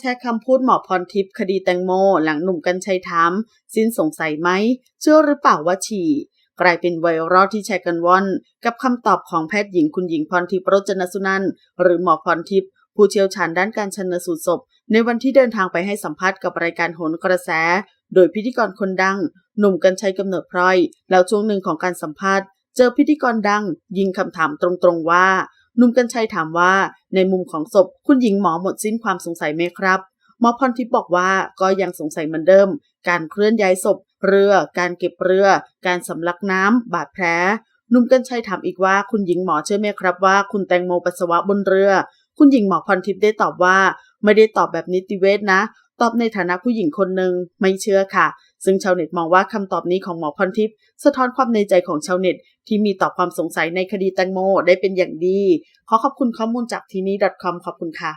แชร์คำพูดหมอพรทิพย์คดีแตงโม หลังหนุ่มกัญชัยถามสิ้นสงสัยไหม เชื่อหรือเปล่าว่าฉี่ กลายเป็นไวรัลที่แชร์กันว่อน กับคำตอบของแพทย์หญิงคุณหญิงพรทิพย์โรจนสุนันหรือหมอพรทิพย์ผู้เชี่ยวชาญด้านการชันสูตรศพ ในวันที่เดินทางไปให้สัมภาษณ์กับรายการโหนกระแส โดยพิธีกรคนดัง หนุ่มกัญชัยกำเนิดพลอย แล้วช่วงหนึ่งของการสัมภาษณ์ เจอพิธีกรดัง ยิงคำถามตรงๆว่า นุ่มกัญชัยถามว่า ในมุมของศพคุณหญิงหมอหมดสิ้นความสงสัยไหมครับ หมอพรทิพย์บอกว่าก็ยังสงสัยเหมือนเดิม การเคลื่อนย้ายศพ เรือ การเก็บเรือ การสำลักน้ำบาดแผลนุ่มกัญชัยถามอีกว่าคุณหญิงหมอเชื่อไหมครับว่า คุณแตงโมปัสสาวะบนเรือ คุณหญิงหมอพรทิพย์ได้ตอบว่า ไม่ได้ตอบแบบนิติเวชนะ ตอบในฐานะผู้หญิงคนหนึ่งไม่เชื่อค่ะ ซึ่งชาวเน็ตมองว่าคำตอบนี้ของหมอพรทิพย์สะท้อนความในใจของชาวเน็ต ที่มีต่อความสงสัยในคดีแตงโมได้เป็นอย่างดี ขอขอบคุณข้อมูลจากทีนี้ .com ขอบคุณค่ะ